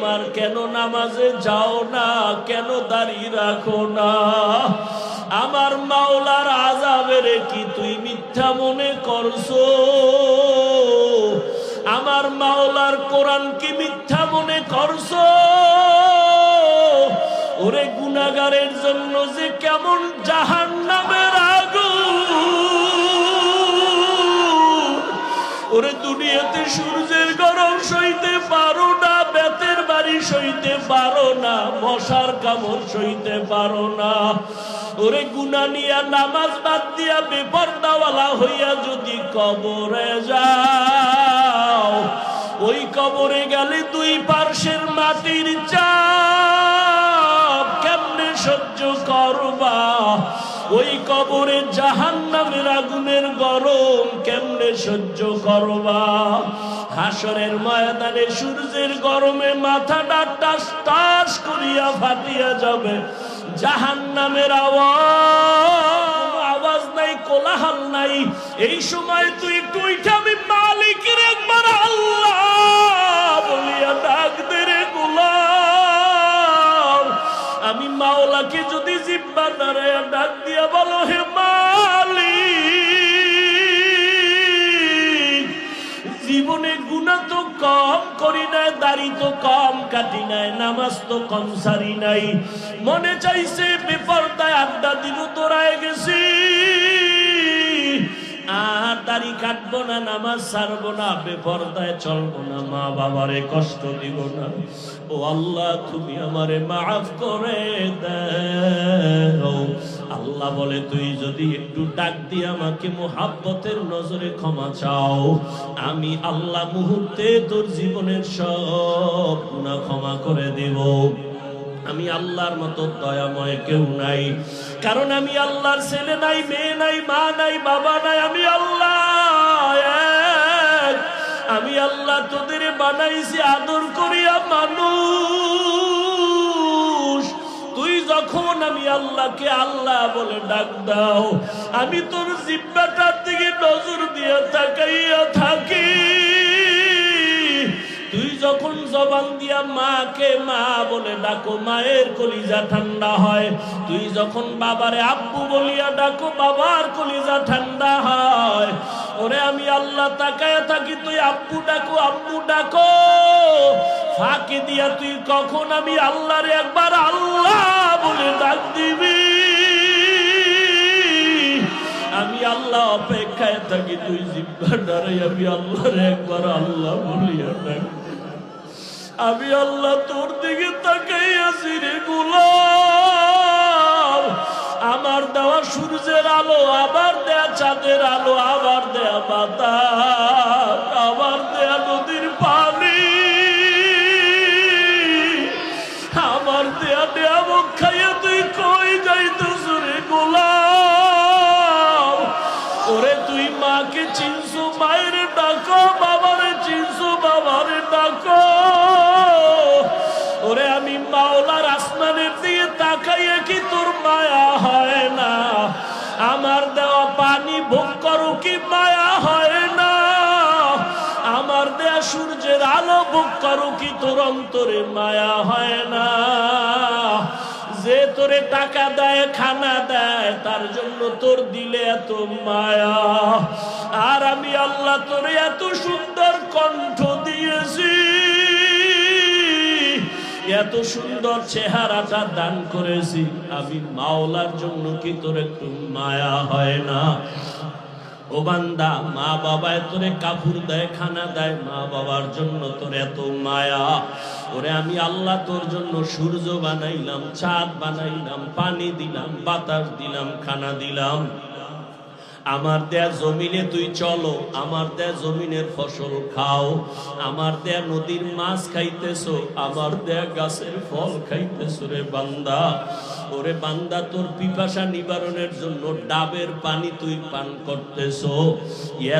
তোমার কেন নামাজে যাও না? কেন দাঁড়িয়ে রাখো না? আমার মাওলার আজাবের কি তুই মিথ্যা মনে করছ? আমার মাওলার কোরআন কি মিথ্যা মনে করছ? ওরে গুনাগারের জন্য যে কেমন জাহান নামের আগুন। ওরে দুনিয়াতে সূর্যের গরম মশার কামড় সইতে পারো না। ওরে গুনা নিয়া নামাজ বাদ দিয়া বেপরদাওয়ালা হইয়া যদি কবরে যাও, ওই কবরে গেলে দুই পার্শ্বের মাটির চাপ কেমনে সহ্য করবা? ওই কবরে জাহান নামের আগুনের গরম কেমনে সহ্য করবা? হাসরের ময়দানে সূর্যের গরমে মাথাটা টাস টাস করিয়া ফাটিয়া যাবে। জাহান নামের আওয়াজ আওয়াজ নাই, কোলাহল নাই। এই সময় তুই একটু বলো হে জীবনে গুণা তো কম করি নাই, দাড়ি তো কম কাটি নাই, নামাজ তো কম সারি নাই। মনে চাইছে, বেপরদায় আড্ডা দিন তোরায় গেছি। দাড়ি কাটবো না, নামাজ ছাড়বো না, বেপরদায় চলবো না, মা বাবারে কষ্ট দিব না। ও আল্লাহ, তুমি আমারে মাফ করে দাও। আল্লাহ বলে, তুই যদি একটু ডাক দিয়ে আমাকে মোহাব্বতের নজরে ক্ষমা চাও, আমি আল্লাহ মুহূর্তে তোর জীবনের সব গুণা ক্ষমা করে দেব। আমি আল্লাহর মতো দয়াময় কেউ নাই। কারণ আমি আল্লাহর ছেলে নাই, মেয়ে নাই, মা নাই, বাবা নাই, আমি আল্লাহ। আমি আল্লাহ তোদের বানাইছি আদর করিয়া মানুষ। তুই যখন আমি আল্লাহকে আল্লাহ বলে ডাক দাও, আমি তোর জিব্বাটার দিকে নজর দিয়ে তাকাইয়া থাকি। তুই যখন জবান দিয়া মাকে মা বলে ডাকো, মায়ের কলিজা ঠান্ডা হয়। তুই যখন বাবারে আব্বু বলিয়া ডাকো, বাবার কলিজা ঠান্ডা হয়। ওরে আমি আল্লাহ তাকায় থাকি, তুই আব্বু ডাকো আব্বু ডাকো। ফাঁকি দিয়া তুই কখন আমি আল্লাহরে একবার আল্লাহ বলে ডাক দিবি? আমি আল্লাহ অপেক্ষায় থাকি, তুই জিব্বা ডারে আমি আল্লাহরে একবার আল্লাহ বলিয়া ডাক আমি আল্লাহ তোর দিকে তাকাই আছি রে গোলাম। আমার দেওয়া সূর্যের আলো, আবার দেয়া চাঁদের আলো, আবার দেয়া বাতাস, আবার দেয়া নদীর পানি ভোগ করো কি তোর অন্তরে মায়া হয় না? যে তোরে টাকা দেয়, খানা দেয়, তার জন্য তোর দিলে এত মায়া। আর আমি আল্লাহ তোরে এত সুন্দর কণ্ঠ দিয়েছি, এত সুন্দর চেহারাটা দান করেছি। আমি মাওলার জন্য কি তোর একটু মায়া হয় না? ও বান্দা, মা বাবায় তোরে কাপড় দেয়, খানা দেয়, মা বাবার জন্য তোর এত মায়া। ওরে আমি আল্লাহ তোর জন্য সূর্য বানাইলাম চাঁদ বানাইলাম, পানি দিলাম, বাতাস দিলাম, খানা দিলাম। আমার দেয়া জমিনে তুই চলো, আমার দেয়া জমিনের ফসল খাও। আমার দেয়া নদীর মাছ খাইতেছো, আমার দেয়া গাছের ফল খাইতেছো রে বান্দা। ওরে বান্দা, তোর পিপাসা নিবারণের জন্য ডাবের পানি তুই পান করতেছো।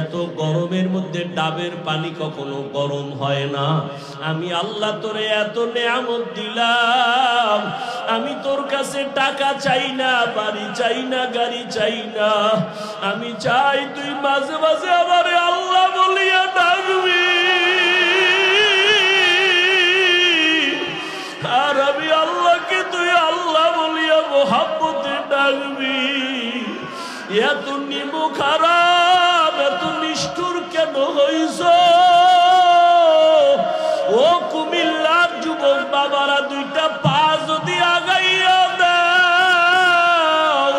এত গরমের মধ্যে ডাবের পানি কখনো গরম হয় না। আমি আল্লাহ তোরে এত নেয়ামত দিলাম। আমি তোর কাছে টাকা চাই না, বাড়ি চাই না, গাড়ি চাই না। আমি চাই তুই মাঝে মাঝে আমারে আল্লাহ বলিয়া ডাকবি। এত নিমু খারাপ, এত নিষ্ঠুর কেন হইছ? ও কুমিল্লার যুবক বাবারা, দুইটা পা যদি আগাইয়া দাও,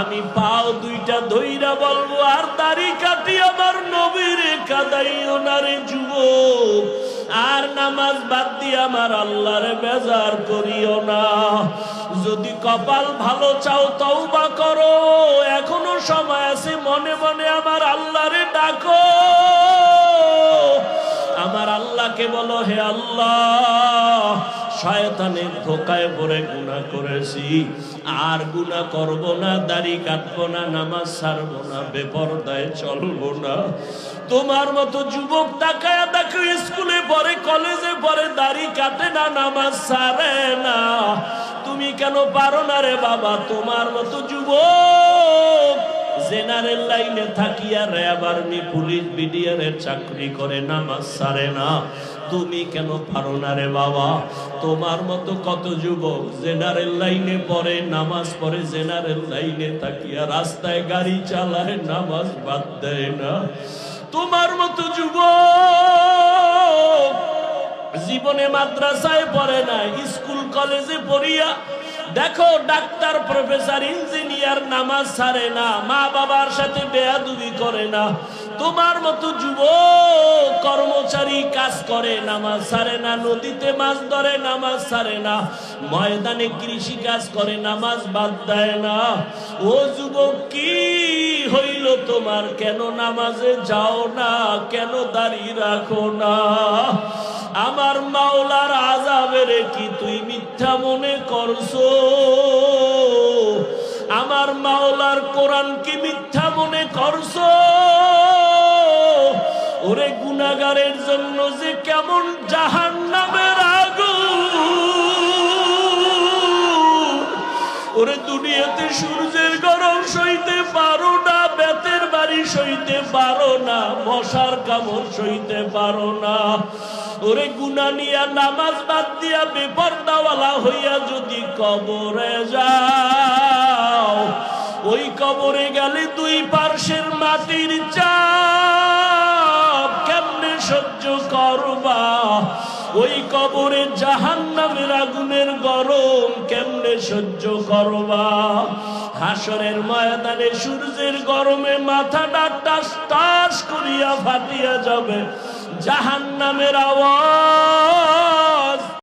আমি পাও দুইটা ধইরা বলব, আর দাড়ি কাটি আমার নবীর কাদাইও না রে যুবক। আর নামাজ বাদ দিয়ে আমার আল্লাহরে বেজার করিও না। যদি কপাল ভালো চাও তাও বা করো। এখনও সময় আছে, মনে মনে আমার আল্লাহরে ডাকো। আমার আল্লাহকে বলো, হে আল্লাহ শয়তানের ধোকায় পড়ে গুনাহ করেছি। আর গুনাহ করব না, দাড়ি কাটবো না, নামাজ ছাড়বো না, বেপরদায় চলবো না। তোমার মতো যুবক তাকায়া দেখো স্কুলে পড়ে, কলেজে পড়ে, দাড়ি কাটে না, নামাজ ছাড়ে না। তুমি কেন পারো না রে বাবা? তোমার মতো যুবক জেনারেল লাইনে থাকিয়া র্যাব আর্মি পুলিশ বিডিআরের চাকরি করে, নামাজ সারে না। তুমি কেন পারো না রে বাবা? তোমার মতো কত যুবক জেনারেল লাইনে পড়ে, নামাজ পড়ে, জেনারেল লাইনে থাকিয়া রাস্তায় গাড়ি চালায়, নামাজ বাদ দেয় না। তোমার মতো যুবক জীবনে মাদ্রাসায় পড়ে না, স্কুল, কলেজে পড়িয়া দেখো ডাক্তার, প্রফেসর, ইঞ্জিনিয়ার নামাজ ছাড়ে না মা বাবার সাথে বেয়াদুবি করে না। তোমার মতো যুব কর্মচারী কাজ করে, নামাজ ছাড়ে না, নদীতে মাছ ধরে, নামাজ ছাড়ে না, ময়দানে কৃষি কাজ করে, নামাজ বাদ দেয় না। ও যুবক, কি হইল তোমার? কেন নামাজে যাও না? কেন দাঁড়িয়ে রাখো না? আমার মাওলার আজাবের কি তুই মিথ্যা মনে করছ? আমার মাওলার কোরআন কি মিথ্যা মনে করছ? ওরে গুনাগারের জন্য যে কেমন জাহান নামের আগুন। ওরে দুনিয়াতে সূর্যের গরম সইতে পারো না, বেতের বাড়ি সইতে পারো না, মশার কামড় সইতে পারো না। ওরে গুনা নিয়া নামাজ বাদ দিয়া বেপরদাওয়ালা হইয়া যদি কবরে যাও, ওই কবরে গেলে দুই পার্শ্বের মাটির চাপ ওই কবরে জাহান নামের আগুনের গরম কেমনে সহ্য করবা? হাসরের ময়দানে সূর্যের গরমে মাথাটা টাস টাস করিয়া ফাটিয়া যাবে জাহান নামের আওয়াজ।